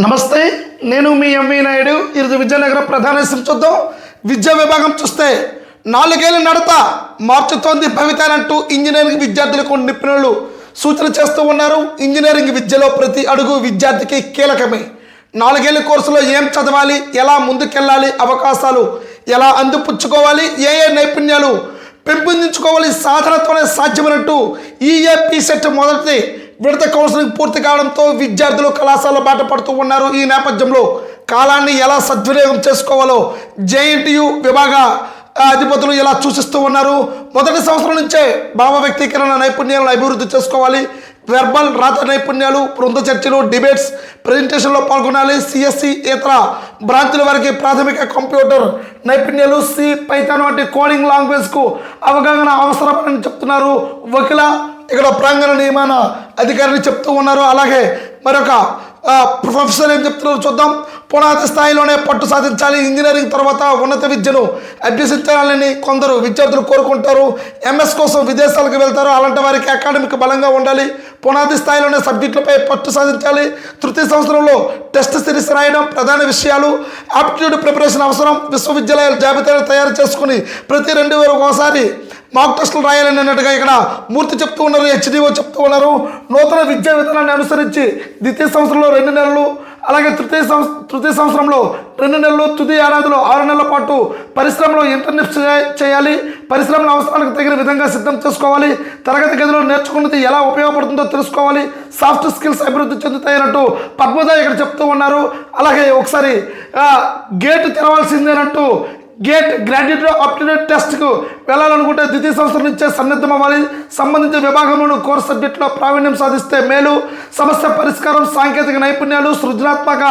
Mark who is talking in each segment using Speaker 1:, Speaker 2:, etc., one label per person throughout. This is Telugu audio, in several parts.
Speaker 1: నమస్తే నేను మీ ఎంవి నాయుడు. ఈరోజు విజయనగరం ప్రధాన చూద్దాం. విద్యా విభాగం చూస్తే నాలుగేళ్ళ నడత మార్చుతోంది భవితానంటూ ఇంజనీరింగ్ విద్యార్థులకు నిపుణులు సూచన చేస్తూ ఉన్నారు. ఇంజనీరింగ్ విద్యలో ప్రతి అడుగు విద్యార్థికి కీలకమే. నాలుగేళ్ళ కోర్సులో ఏం చదవాలి ఎలా ముందుకెళ్ళాలి అవకాశాలు ఎలా అందిపుచ్చుకోవాలి ఏ ఏ నైపుణ్యాలు పెంపొందించుకోవాలి సాధనతోనే సాధ్యమైనట్టు ఈఏపీ సెట్ మొదటి విడత కౌన్సిలింగ్ పూర్తి కావడంతో విద్యార్థులు కళాశాల బాట పడుతూ ఉన్నారు. ఈ నేపథ్యంలో కాలాన్ని ఎలా సద్వినియోగం చేసుకోవాలో జేఎన్టీయు విభాగ అధిపతులు ఇలా సూచిస్తూ ఉన్నారు. మొదటి సంవత్సరం నుంచే భావ వ్యక్తీకరణ నైపుణ్యాలను అభివృద్ధి చేసుకోవాలి. వెర్బల్ రాత నైపుణ్యాలు బృంద చర్చలు డిబేట్స్ ప్రజెంటేషన్లో పాల్గొనాలి. సిఎస్సి ఇతర బ్రాంచుల వారికి ప్రాథమిక కంప్యూటర్ నైపుణ్యాలు సి పైథాన్ వంటి కోడింగ్ లాంగ్వేజ్కు అవగాహన అవసరమని చెప్తున్నారు. వకీల ఇక్కడ ప్రాంగణ నియమాన అధికారిని చెప్తూ ఉన్నారు. అలాగే మరొక ప్రొఫెసర్ ఏం చెప్తున్నారు చూద్దాం. పునాది స్థాయిలోనే పట్టు సాధించాలి. ఇంజనీరింగ్ తర్వాత ఉన్నత విద్యను అభ్యసించాలని కొందరు విద్యార్థులు కోరుకుంటారు. ఎంఎస్ కోసం విదేశాలకు వెళ్తారు. అలాంటి వారికి అకాడమిక్ బలంగా ఉండాలి. పునాది స్థాయిలోనే సబ్జెక్టులపై పట్టు సాధించాలి. తృతీయ సంవత్సరంలో టెస్ట్ సిరీస్ రాయడం ప్రధాన విషయాలు. ఆప్టిట్యూడ్ ప్రిపరేషన్ అవసరం. విశ్వవిద్యాలయాల జాబితాను తయారు చేసుకుని ప్రతి రెండు వేల ఒకసారి మాక్ టెస్టులు రాయాలని అన్నట్టుగా ఇక్కడ మూర్తి చెప్తూ ఉన్నారు హెచ్డిఓ చెప్తూ ఉన్నారు. నూతన విద్యా విధానాన్ని అనుసరించి ద్వితీయ సంవత్సరంలో రెండు నెలలు అలాగే తృతీయ సంవత్సరం తృతీయ సంవత్సరంలో రెండు నెలలు తుది ఏడాదిలో ఆరు నెలల పాటు పరిశ్రమలో ఇంటర్నెట్ చేయాలి. పరిశ్రమల అవసరానికి తగిన విధంగా సిద్ధం చేసుకోవాలి. తరగతి గదిలో నేర్చుకున్నది ఎలా ఉపయోగపడుతుందో తెలుసుకోవాలి. సాఫ్ట్ స్కిల్స్ అభివృద్ధి చెందుతాయన్నట్టు పద్మజ ఇక్కడ చెప్తూ ఉన్నారు. అలాగే ఒకసారి గేటు తెరవాల్సిందేనంటూ తెరవాల్సిందేనట్టు గేట్ గ్రాడ్యుయేట్ అప్టిట్యూడ్ టెస్ట్కు వెళ్ళాలనుకుంటే ద్వితీయ సంవత్సరం నుంచే సన్నద్ధం అవ్వాలి. సంబంధించిన విభాగంలోని కోర్స్ సబ్జెక్టులో ప్రావీణ్యం సాధిస్తే మేలు. సమస్య పరిష్కారం సాంకేతిక నైపుణ్యాలు సృజనాత్మక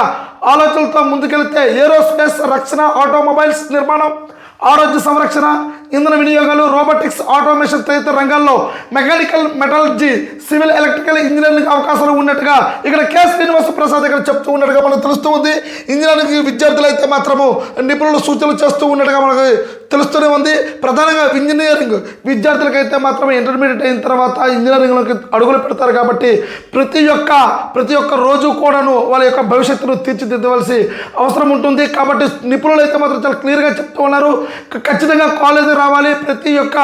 Speaker 1: ఆలోచనలతో ముందుకెళ్తే ఏరోస్పేస్ రక్షణ ఆటోమొబైల్స్ నిర్మాణం ఆరోగ్య సంరక్షణ ఇంధన వినియోగాలు రోబోటిక్స్ ఆటోమేషన్ తదితర రంగాల్లో mechanical metallurgy civil electrical engineering అవకాశాలు ఉన్నట్టుగా ఇక్కడ కె. శ్రీనివాస ప్రసాద్ ఇక్కడ చెప్తూ ఉన్నట్టుగా మనకు తెలుస్తూ ఉంది. ఇంజనీరింగ్ విద్యార్థులు అయితే మాత్రము నిపుణులు సూచనలు చేస్తూ ఉన్నట్టుగా మనకు తెలుస్తూనే ఉంది. ప్రధానంగా ఇంజనీరింగ్ విద్యార్థులకైతే మాత్రం ఇంటర్మీడియట్ అయిన తర్వాత ఇంజనీరింగ్లోకి అడుగులు పెడతారు కాబట్టి ప్రతి ఒక్క ప్రతి ఒక్క రోజు కూడాను వాళ్ళ యొక్క భవిష్యత్తును తీర్చిదిద్దవలసి అవసరం ఉంటుంది. కాబట్టి నిపుణులు అయితే మాత్రం చాలా క్లియర్గా చెప్తూ ఉన్నారు. ఖచ్చితంగా కాలేజీ రావాలి ప్రతి ఒక్క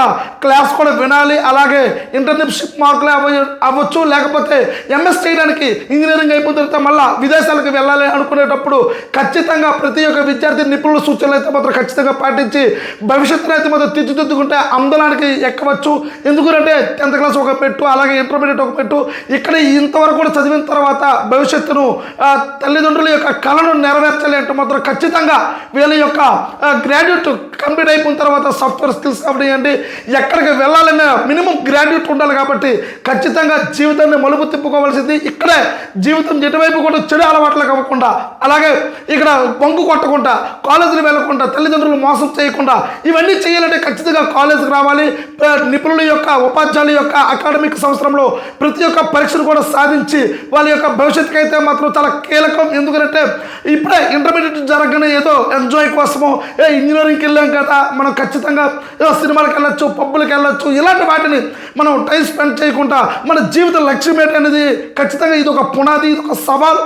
Speaker 1: క్లాస్ కూడా వినాలి. అలాగే ఇంటర్న్షిప్ మార్కులు అవ్వ అవ్వచ్చు. లేకపోతే ఎంఎస్ చేయడానికి ఇంజనీరింగ్ అయిపోయిన తర్వాత మళ్ళీ విదేశాలకు వెళ్ళాలి అనుకునేటప్పుడు ఖచ్చితంగా ప్రతి ఒక్క విద్యార్థి నిపుణుల సూచనలు అయితే మాత్రం ఖచ్చితంగా పాటించి భవిష్యత్తులో అయితే మాత్రం తీర్చిదిద్దుకుంటే అందలానికి ఎక్కవచ్చు. ఎందుకంటే టెన్త్ క్లాస్ ఒక పెట్టు అలాగే ఇంటర్మీడియట్ ఒక పెట్టు. ఇక్కడ ఇంతవరకు కూడా చదివిన తర్వాత భవిష్యత్తును తల్లిదండ్రుల యొక్క కళను నెరవేర్చాలి అంటే మాత్రం ఖచ్చితంగా వీళ్ళ యొక్క గ్రాడ్యుయేట్ కంప్లీట్ అయిపోయిన తర్వాత సాఫ్ట్వేర్ స్కిల్స్ కావడండి ఎక్కడికి వెళ్ళాలన్నా మినిమం గ్రాడ్యుయేట్ ఉండాలి కాబట్టి ఖచ్చితంగా జీవితాన్ని మలుపు తిప్పుకోవాల్సింది ఇక్కడే. జీవితం ఎటువైపు కూడా చెడు అలవాట్లు అవ్వకుండా అలాగే ఇక్కడ పొంగు కొట్టకుండా కాలేజీలు వెళ్ళకుండా తల్లిదండ్రులు మోసం చేయకుండా ఇవన్నీ చేయాలంటే ఖచ్చితంగా కాలేజీకి రావాలి. నిపుణుల యొక్క ఉపాధ్యాయుల యొక్క అకాడమిక్ సంవత్సరంలో ప్రతి ఒక్క పరీక్షను కూడా సాధించి వాళ్ళ యొక్క భవిష్యత్తుకి అయితే మాత్రం చాలా కీలకం. ఎందుకంటే ఇప్పుడే ఇంటర్మీడియట్ జరగనే ఏదో ఎంజాయ్ కోసము ఏ ఇంజనీరింగ్కి వెళ్ళాం కదా మనం ఖచ్చితంగా ఏదో సినిమాలకు వెళ్ళొచ్చు పబ్బులకు వెళ్ళొచ్చు ఇలాంటి వాటిని మనం టైం స్పెండ్ చేయకుండా మన జీవిత లక్ష్యం ఏంటనేది ఖచ్చితంగా ఇది ఒక పునాది ఇది ఒక సవాల్.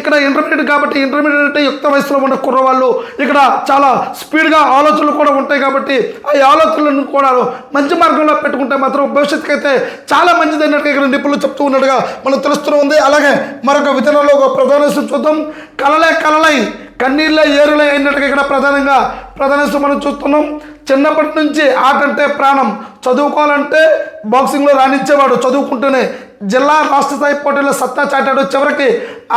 Speaker 1: ఇక్కడ ఇంటర్మీడియట్ కాబట్టి ఇంటర్మీడియట్ అంటే యుక్త వయసులో ఉన్న కుర్రవాళ్ళు ఇక్కడ చాలా స్పీడ్గా ఆలోచనలు కూడా ఉంటాయి కాబట్టి ఆ ఆలోచనలను కూడా మంచి మార్గంలో పెట్టుకుంటే మాత్రం భవిష్యత్తుకి అయితే చాలా మంచిది అన్నట్టుగా ఇక్కడ నిపుణులు చెప్తూ ఉన్నట్టుగా మనం తెలుస్తూ ఉంది. అలాగే మరొక విధానంలో ఒక ప్రధాన చూద్దాం. కలలే కలలై కన్నీళ్ళ ఏరులై అయినట్టుగా ఇక్కడ ప్రధానంగా ప్రధాన మనం చూస్తున్నాం. చిన్నప్పటి నుంచి ఆట అంటే ప్రాణం. చదువుకోవాలంటే బాక్సింగ్లో రాణించేవాడు. చదువుకుంటూనే జిల్లా రాష్ట్ర స్థాయి పోటీల్లో సత్తా చాటాడు. చివరికి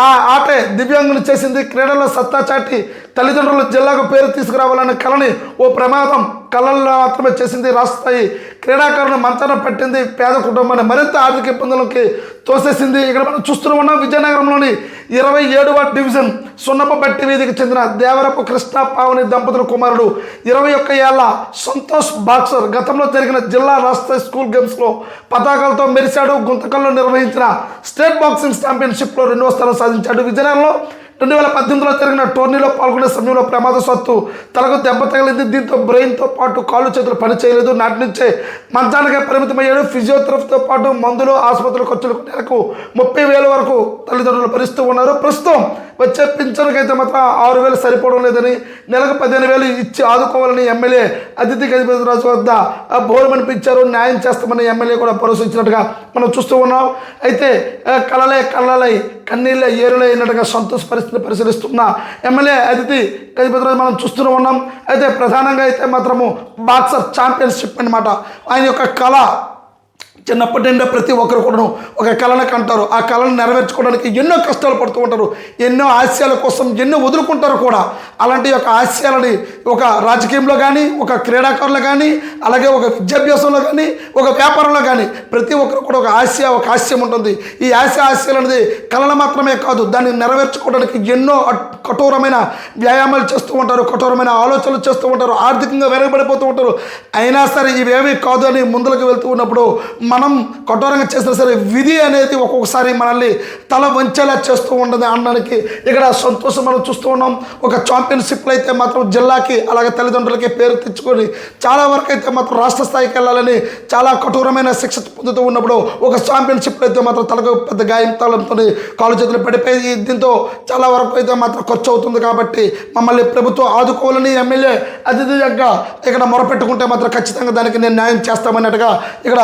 Speaker 1: ఆ ఆటే దివ్యాంగులు చేసింది. క్రీడల్లో సత్తా చాటి తల్లిదండ్రులు జిల్లాకు పేరు తీసుకురావాలనే కళని ఓ ప్రమాదం కళల్లో మాత్రమే చేసింది రాష్ట్ర స్థాయి క్రీడాకారులను మంచాన పట్టింది పేద కుటుంబాన్ని మరింత ఆర్థిక ఇబ్బందులకి తోసేసింది. ఇక్కడ మనం చూస్తూ ఉన్నాం విజయనగరంలోని ఇరవై ఏడవ డివిజన్ సున్నపబట్టి వీధికి చెందిన దేవరపు కృష్ణ పావని దంపతుల కుమారుడు ఇరవై ఒక్క ఏళ్ళ సంతోష్ బాక్సర్ గతంలో జరిగిన జిల్లా రాష్ట్ర స్కూల్ గేమ్స్లో పతాకాలతో మెరిశాడు. గుంతకల్లో నిర్వహించిన స్టేట్ బాక్సింగ్ ఛాంపియన్షిప్లో రెండవ స్థానం సాధించాడు. విజయనగరంలో రెండు వేల పద్దెనిమిదిలో జరిగిన టోర్నీలో పాల్గొనే సమయంలో ప్రమాద సత్తు తలకు దెబ్బ తగిలింది. దీంతో బ్రెయిన్తో పాటు కాళ్ళు చేతులు పనిచేయలేదు. నాటి నుంచే మంచానికే పరిమితమయ్యాడు. ఫిజియోథెరపీతో పాటు మందులు ఆసుపత్రుల ఖర్చులకు నెలకు ముప్పై వేల వరకు తల్లిదండ్రులు భరిస్తూ ఉన్నారు. ప్రస్తుతం వచ్చే పింఛన్కైతే మాత్రం ఆరు వేలు సరిపోవడం లేదని నెలకు పదిహేను వేలు ఇచ్చి ఆదుకోవాలని ఎమ్మెల్యే అతిథి గజపతి రాజు వద్ద బోరమనిపించారు న్యాయం చేస్తామని ఎమ్మెల్యే కూడా పరోసించినట్టుగా మనం చూస్తూ ఉన్నాం. అయితే కళలై కలలే కళ్ళలై కన్నీళ్ళ ఏరులై అయినట్టుగా సంతోష పరిస్థితిని పరిశీలిస్తున్న ఎమ్మెల్యే అతిథి గజపతి రాజు మనం చూస్తూనే ఉన్నాం. అయితే ప్రధానంగా అయితే మాత్రము బాక్సర్ ఛాంపియన్షిప్ అనమాట ఆయన యొక్క కళ చిన్నప్పటి నుండి ప్రతి ఒక్కరు కూడా ఒక కళను కంటారు. ఆ కళను నెరవేర్చుకోవడానికి ఎన్నో కష్టాలు పడుతూ ఉంటారు. ఎన్నో ఆశయాల కోసం ఎన్నో వదులుకుంటారు కూడా. అలాంటి యొక్క ఆశయాలని ఒక రాజకీయంలో కానీ ఒక క్రీడాకారులు కానీ అలాగే ఒక విద్యాభ్యాసంలో కానీ ఒక వ్యాపారంలో కానీ ప్రతి ఒక్కరు కూడా ఒక ఆశయ ఒక ఆశయం ఉంటుంది. ఈ ఆశ ఆశయాలు అనేది కళలు మాత్రమే కాదు. దాన్ని నెరవేర్చుకోవడానికి ఎన్నో కఠోరమైన వ్యాయామాలు చేస్తూ ఉంటారు. కఠోరమైన ఆలోచనలు చేస్తూ ఉంటారు. ఆర్థికంగా వెనకబడిపోతూ ఉంటారు. అయినా సరే ఇవేమీ కాదు అని ముందులకు వెళ్తూ ఉన్నప్పుడు మనం కఠోరంగా చేసినా సరే విధి అనేది ఒక్కొక్కసారి మనల్ని తల వంచేలా చేస్తూ ఉండదు అనడానికి ఇక్కడ సంతోషం మనం చూస్తూ ఉన్నాం. ఒక ఛాంపియన్షిప్లో అయితే మాత్రం జిల్లాకి అలాగే తల్లిదండ్రులకి పేరు తెచ్చుకొని చాలా వరకు అయితే మాత్రం రాష్ట్ర స్థాయికి వెళ్ళాలని చాలా కఠోరమైన శిక్ష పొందుతూ ఉన్నప్పుడు ఒక ఛాంపియన్షిప్లో అయితే మాత్రం తలకు పెద్ద గాయం తలంతో కాలు చేతులు పడిపోయి దీంతో చాలా వరకు అయితే మాత్రం ఖర్చు అవుతుంది కాబట్టి మమ్మల్ని ప్రభుత్వం ఆదుకోవాలని ఎమ్మెల్యే అతిథిగా ఇక్కడ మొరపెట్టుకుంటే మాత్రం ఖచ్చితంగా దానికి నేను న్యాయం చేస్తామన్నట్టుగా ఇక్కడ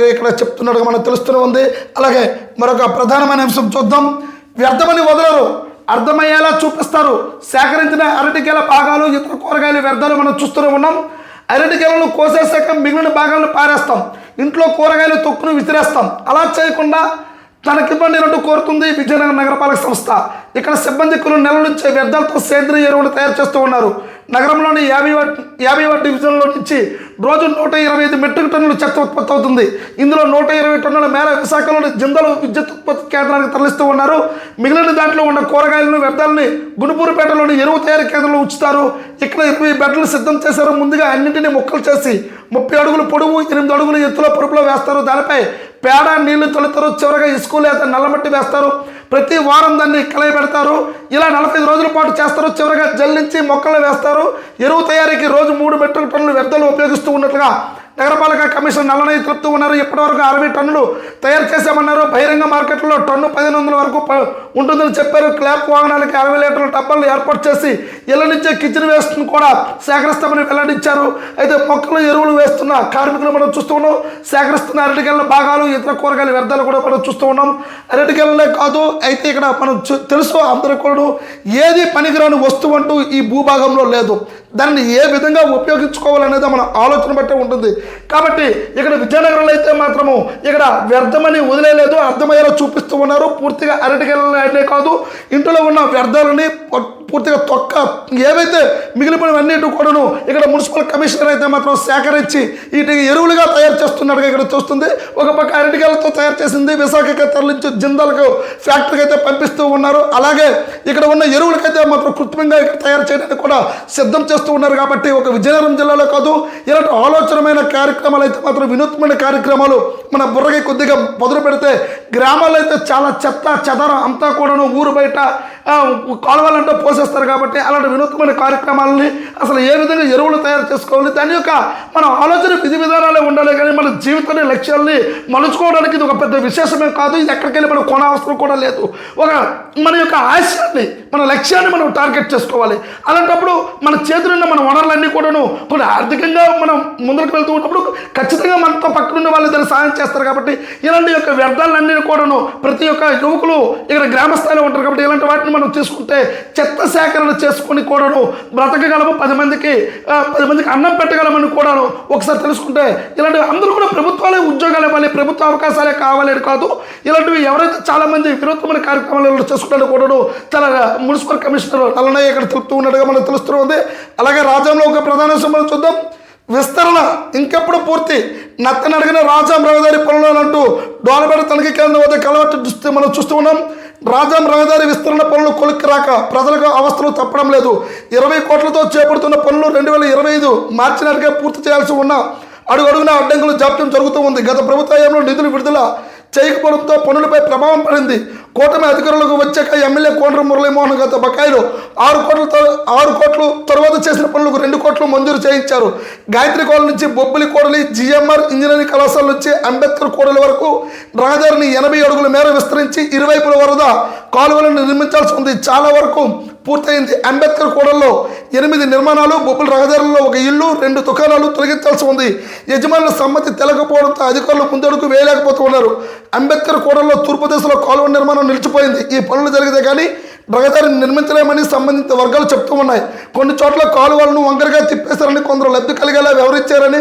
Speaker 1: అలాగే ఇక్కడ చెప్తున్నట్టుగా మనకు తెలుస్తూనే ఉంది. అలాగే మరొక ప్రధానమైన అంశం చూద్దాం. వ్యర్థమని వదలరు అర్థమయ్యేలా చూపిస్తారు. సేకరించిన అరటికేల భాగాలు ఇతర కూరగాయలు వ్యర్థాలు మనం చూస్తూనే ఉన్నాం. అరటికేలను కోసేసాక మిగిలిన భాగాలను పారేస్తాం. ఇంట్లో కూరగాయలు తొక్కును విసిరేస్తాం. అలా చేయకుండా తనకివ్వండినట్టు కోరుతుంది విజయనగరం నగరపాలక సంస్థ. ఇక్కడ సిబ్బంది కులు నెల నుంచి వ్యర్థాలతో సేంద్రియ ఎరువులు తయారు చేస్తూ ఉన్నారు. నగరంలోని యాభై యాభై వాటి డివిజన్లో నుంచి రోజు నూట ఇరవై ఐదు మెట్రిక్ టన్నులు చెత్త ఉత్పత్తి అవుతుంది. ఇందులో నూట ఇరవై టన్నుల మేర విశాఖలోని జిందలు విద్యుత్ ఉత్పత్తి కేంద్రానికి తరలిస్తూ ఉన్నారు. మిగిలిన దాంట్లో ఉన్న కూరగాయలను వ్యర్థాలని గుణపూరుపేటలోని ఎరువు తయారీ కేంద్రంలో ఉంచుతారు. ఇక్కడ ఇరవై బెడ్లు సిద్ధం చేశారు. ముందుగా అన్నింటినీ ముక్కలు చేసి ముప్పై అడుగులు పొడవు ఎనిమిది అడుగులు ఎత్తులో పరుపులో వేస్తారు. దానిపై పేడ నీళ్ళు తొలుతారు. చివరగా ఇసుక లేదా నల్లమట్టి వేస్తారు. ప్రతి వారం దాన్ని కలయి పెడతారు ఇలా నలభై ఐదు రోజుల పాటు చేస్తారు. చివరగా జల్లించి మొక్కలు వేస్తారు. ఎరువు తయారీకి రోజు మూడు మెట్రిక్ టన్నులు వ్యర్థాలు ఉపయోగిస్తూ ఉన్నట్లుగా నగరపాలక కమిషన్ నల్లనే తెలుపుతూ ఉన్నారు. ఇప్పటివరకు అరవై టన్నులు తయారు చేశామన్నారు. బహిరంగ మార్కెట్లో టన్ను పదిహేను వందల వరకు ప- ఉంటుందని చెప్పారు. క్లాప్ వాహనాలకి అరవై లీటర్ల డబ్బాలు ఏర్పాటు చేసి ఇళ్ళ నుంచే కిచెన్ వేస్ట్ను కూడా సేకరిస్తామని వెల్లడించారు. అయితే మొక్కలు ఎరువులు వేస్తున్న కార్మికులు మనం చూస్తూ ఉన్నాం. సేకరిస్తున్న అరటికెళ్ళ భాగాలు ఇతర కూరగాయల వ్యర్థాలు కూడా మనం చూస్తూ ఉన్నాం. అరటికెళ్ళనే కాదు అయితే ఇక్కడ మనం తెలుసు అందరూ కూడా ఏది పనికిరాని వస్తువు అంటూ ఈ భూభాగంలో లేదు. దాన్ని ఏ విధంగా ఉపయోగించుకోవాలనేది మన ఆలోచన బట్టే ఉంటుంది. కాబట్టి ఇక్కడ విజయనగరంలో అయితే మాత్రము ఇక్కడ వ్యర్థమని వదిలేదు అర్థమయ్యేలా చూపిస్తూ ఉన్నారు. పూర్తిగా అరటికెళ్ళనే కాదు ఇంట్లో ఉన్న వ్యర్థాలని పూర్తిగా తొక్క ఏవైతే మిగిలిపోయినవన్నిటి కూడాను ఇక్కడ మున్సిపల్ కమిషనర్ అయితే మాత్రం సేకరించి వీటికి ఎరువులుగా తయారు చేస్తున్నట్టుగా ఇక్కడ చూస్తుంది. ఒక పక్క అరటికాయలతో తయారు చేసింది విశాఖకి తరలించి జిందాలకు ఫ్యాక్టరీకి అయితే పంపిస్తూ ఉన్నారు. అలాగే ఇక్కడ ఉన్న ఎరువులకైతే మాత్రం కృత్రిమంగా ఇక్కడ తయారు చేయడానికి కూడా సిద్ధం చేస్తూ ఉన్నారు కాబట్టి ఒక విజయనగరం జిల్లాలో కాదు ఇలాంటి ఆలోచనమైన కార్యక్రమాలు అయితే మాత్రం వినూత్నమైన కార్యక్రమాలు మన బుర్రకి కొద్దిగా పొదలు పెడితే గ్రామాల్లో అయితే చాలా చెత్త చెదరం అంతా కూడాను ఊరు బయట ఆ, కాలువలంటే పోసేస్తారు కాబట్టి అలాంటి వినూత్నమైన కార్యక్రమాలని అసలు ఏ విధంగా ఎరువులు తయారు చేసుకోవాలి దాని యొక్క మన ఆలోచన విధి విధానాలే ఉండాలి కానీ మన జీవితాన్ని లక్ష్యాలని మలుచుకోవడానికి ఇది ఒక పెద్ద విశేషమే కాదు. ఇది ఎక్కడికెళ్ళి మనం కొనవసరం కూడా లేదు. ఒక మన యొక్క ఆశయాన్ని మన లక్ష్యాన్ని మనం టార్గెట్ చేసుకోవాలి. అలాంటప్పుడు మన చేతులున్న మన వనరులన్నీ కూడాను కొన్ని ఆర్థికంగా మనం ముందరకు వెళ్తూ ఉన్నప్పుడు ఖచ్చితంగా మనతో పక్కనున్న వాళ్ళు దాన్ని సాయం చేస్తారు కాబట్టి ఇలాంటి యొక్క వ్యర్థాలన్నీ కూడాను ప్రతి ఒక్క యువకులు ఇక్కడ గ్రామ స్థాయిలో ఉంటారు కాబట్టి ఇలాంటి వాటిని మనం తీసుకుంటే చెత్త సేకరణ చేసుకుని కూడాను బ్రతకగలము. పది మందికి పది మందికి అన్నం పెట్టగలమని కూడాను ఒకసారి తెలుసుకుంటే ఇలాంటివి అందరూ కూడా ప్రభుత్వాలే ఉద్యోగాలు ఇవ్వాలి ప్రభుత్వ అవకాశాలే కావాలని కాదు. ఇలాంటివి ఎవరైతే చాలా మంది వినూత్నమైన కార్యక్రమాలు చేసుకుంటారో కూడాను చాలా మున్సిపల్ కమిషనర్ నల్లనయ్య ఇక్కడ తెలుపుతూ ఉన్నట్టుగా మనకు తెలుస్తుంది అలాగే రాజ్యంలో ఒక ప్రధాన అంశం చూద్దాం. విస్తరణ ఇంకెప్పుడు పూర్తి? నత్తనడిగిన రాజాం రహదారి పనులు అంటూ డోలబెడ తనిఖీ కేంద్రం వద్ద కలవట్టు చూస్తే మనం చూస్తూ ఉన్నాం. రాజాం రహదారి విస్తరణ పనులు కొలిక్కి రాక ప్రజలకు అవస్థలు తప్పడం లేదు. ఇరవై కోట్లతో చేపడుతున్న పనులు రెండు వేల ఇరవై ఐదు మార్చి నాటికే పూర్తి చేయాల్సి ఉన్న అడుగడుగున అడ్డంకులు జాప్యం జరుగుతూ ఉంది. గత ప్రభుత్వంలో నిధులు విడుదల చేయకపోవడంతో పనులపై ప్రభావం పడింది. కూటమి అధికారులకు వచ్చాక ఎమ్మెల్యే కోనర మురళీమోహన్ గత బకాయిలు ఆరు కోట్లతో ఆరు కోట్లు తర్వాత చేసిన పనులకు రెండు కోట్లు మంజూరు చేయించారు. గాయత్రి కోడల నుంచి బొబ్బిలి కోడలి జిఎంఆర్ ఇంజనీరింగ్ కళాశాల నుంచి అంబేద్కర్ కోడలి వరకు రహదారిని ఎనభై అడుగుల మేర విస్తరించి ఇరువైపుల వరద కాలువలను నిర్మించాల్సి ఉంది. చాలా వరకు పూర్తయింది. అంబేద్కర్ కూడల్లో ఎనిమిది నిర్మాణాలు బొబ్బుల రహదారుల్లో ఒక ఇల్లు రెండు దుకాణాలు తొలగించాల్సి ఉంది. యజమానుల సమ్మతి తెలకపోవడంతో అధికారులు ముందడుగు వేయలేకపోతూ ఉన్నారు. అంబేద్కర్ కూడల్లో తూర్పు దిశలో కాలువ నిర్మాణం నిలిచిపోయింది. ఈ పనులు జరిగితే కానీ రహదారిని నిర్మించలేమని సంబంధిత వర్గాలు చెప్తూ ఉన్నాయి. కొన్ని చోట్ల కాలువలను వంకరగా తిప్పేశారని కొందరు లబ్ధి కలిగేలా వ్యవహరించారని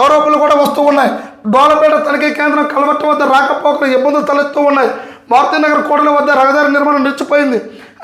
Speaker 1: ఆరోపణలు కూడా వస్తూ ఉన్నాయి. డోలపేట తనిఖీ కేంద్రం కలవట్టు వద్ద రాకపోకలు ఇబ్బందులు తలెత్తూ ఉన్నాయి. భారతీనగర్ కోడల వద్ద రహదారి నిర్మాణం నిలిచిపోయింది.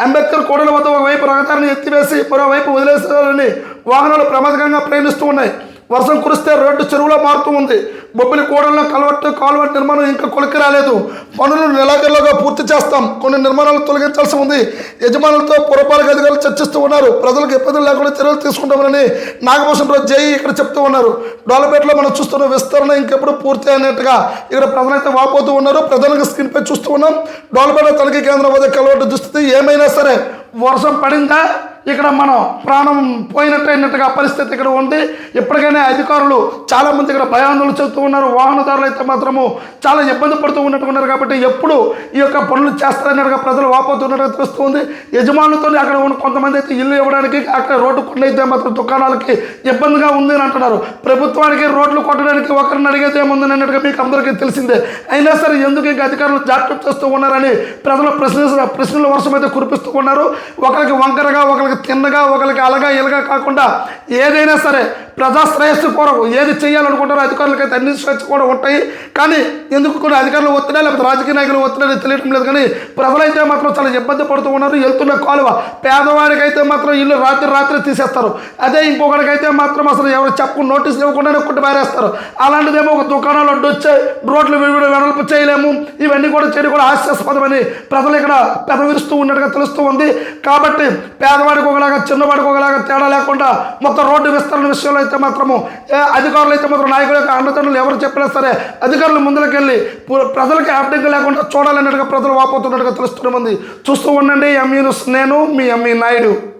Speaker 1: అంబేద్కర్ కోడల వద్ద ఒకవైపు రహదారిని ఎత్తివేసి మరోవైపు వదిలేసేవారని వాహనాలు ప్రమాదకరంగా ప్రయాణిస్తూ ఉన్నాయి. వర్షం కురిస్తే రోడ్డు చెరువులో మారుతూ ఉంది. బొబ్బిలి కోడల్లో కలవట్టు కాలువ నిర్మాణం ఇంకా కొలికి రాలేదు. పనులు నెలాఖరులోగా పూర్తి చేస్తాం. కొన్ని నిర్మాణాలు తొలగించాల్సి ఉంది. యజమానులతో పురపాలక అధికారులు చర్చిస్తూ ఉన్నారు. ప్రజలకు ఇబ్బందులు లేకుండా చర్యలు తీసుకుంటామని నాగభూషణరావు జేఈ ఇక్కడ చెప్తూ ఉన్నారు. డోలపేటలో మనం చూస్తున్న విస్తరణ ఇంకెప్పుడు పూర్తి అయినట్టుగా ఇక్కడ ప్రజలైతే వాపోతూ ఉన్నారు. ప్రజలకు స్క్రీన్ పై చూస్తూ ఉన్నాం. డోలపేట తనిఖీ కేంద్రం వద్ద కలవట్టు దుస్థితి ఏమైనా సరే వర్షం పడిందా? ఇక్కడ మనం ప్రాణం పోయినట్టయినట్టుగా పరిస్థితి ఇక్కడ ఉంది. ఇప్పటికైనా అధికారులు చాలామంది ఇక్కడ భయాందోళన చెబుతూ ఉన్నారు. వాహనదారులు అయితే మాత్రము చాలా ఇబ్బంది పడుతూ ఉన్నట్టు ఉన్నారు కాబట్టి ఎప్పుడు ఈ యొక్క పనులు చేస్తారన్నట్టుగా ప్రజలు వాపోతున్నట్టుగా తెలుస్తుంది. యజమానులతో అక్కడ ఉన్న కొంతమంది అయితే ఇల్లు ఇవ్వడానికి అక్కడ రోడ్డు కొండ మాత్రం దుకాణాలకి ఇబ్బందిగా ఉంది అని అంటున్నారు. ప్రభుత్వానికి రోడ్లు కొట్టడానికి ఒకరిని అడిగితే ఏముంది అన్నట్టుగా మీకు అందరికీ తెలిసిందే. అయినా సరే ఎందుకు ఇంకా అధికారులు జాగ్రత్త చేస్తూ ఉన్నారని ప్రజలు ప్రశ్న ప్రశ్నల వర్షం అయితే కురిపిస్తూ ఉన్నారు. ఒకరికి వంకరగా ఒకరికి తిన్నగా ఒకరికి అలగా ఇలగా కాకుండా ఏదైనా సరే ప్రజాశ్రేయస్సు కొరకు ఏది చేయాలనుకుంటారో అధికారులకైతే అన్ని స్వేచ్ఛ కూడా ఉంటాయి. కానీ ఎందుకు కొన్ని అధికారులు ఒత్తిడా లేకపోతే రాజకీయ నాయకులు ఒత్తిడా తెలియడం లేదు. కానీ ప్రజలైతే మాత్రం చాలా ఇబ్బంది పడుతూ ఉన్నారు. వెళ్తున్న కాలువ పేదవాడికి అయితే మాత్రం ఇల్లు రాత్రి రాత్రి తీసేస్తారు. అదే ఇంకొకరికైతే మాత్రం అసలు ఎవరు చెప్పు నోటీస్ ఇవ్వకుండానే కొట్టి పారేస్తారు. అలాంటిదేమో ఒక దుకాణాలు అడ్డొచ్చే రోడ్లు విడివిడి వెడల్పు చేయలేము. ఇవన్నీ కూడా చేయడం కూడా హాస్యాస్పదమని ప్రజలు ఇక్కడ పెదవిరుస్తూ ఉన్నట్టుగా తెలుస్తూ ఉంది. కాబట్టి పేదవాడికి ఒకలాగా చిన్నవాడికి ఒకలాగా తేడా లేకుండా మొత్తం రోడ్డు విస్తరణ విషయంలో అయితే మాత్రము అధికారులు అయితే మాత్రం నాయకుల యొక్క అండదండలు ఎవరు చెప్పినా సరే అధికారులు ముందుకెళ్ళి ప్రజలకి అడ్డంకి లేకుండా చూడాలన్నట్టుగా ప్రజలు వాపోతున్నట్టుగా తెలుస్తున్నది చూస్తూ ఉండండి ఎంఈ నేను మీ ఎంఈ నాయుడు.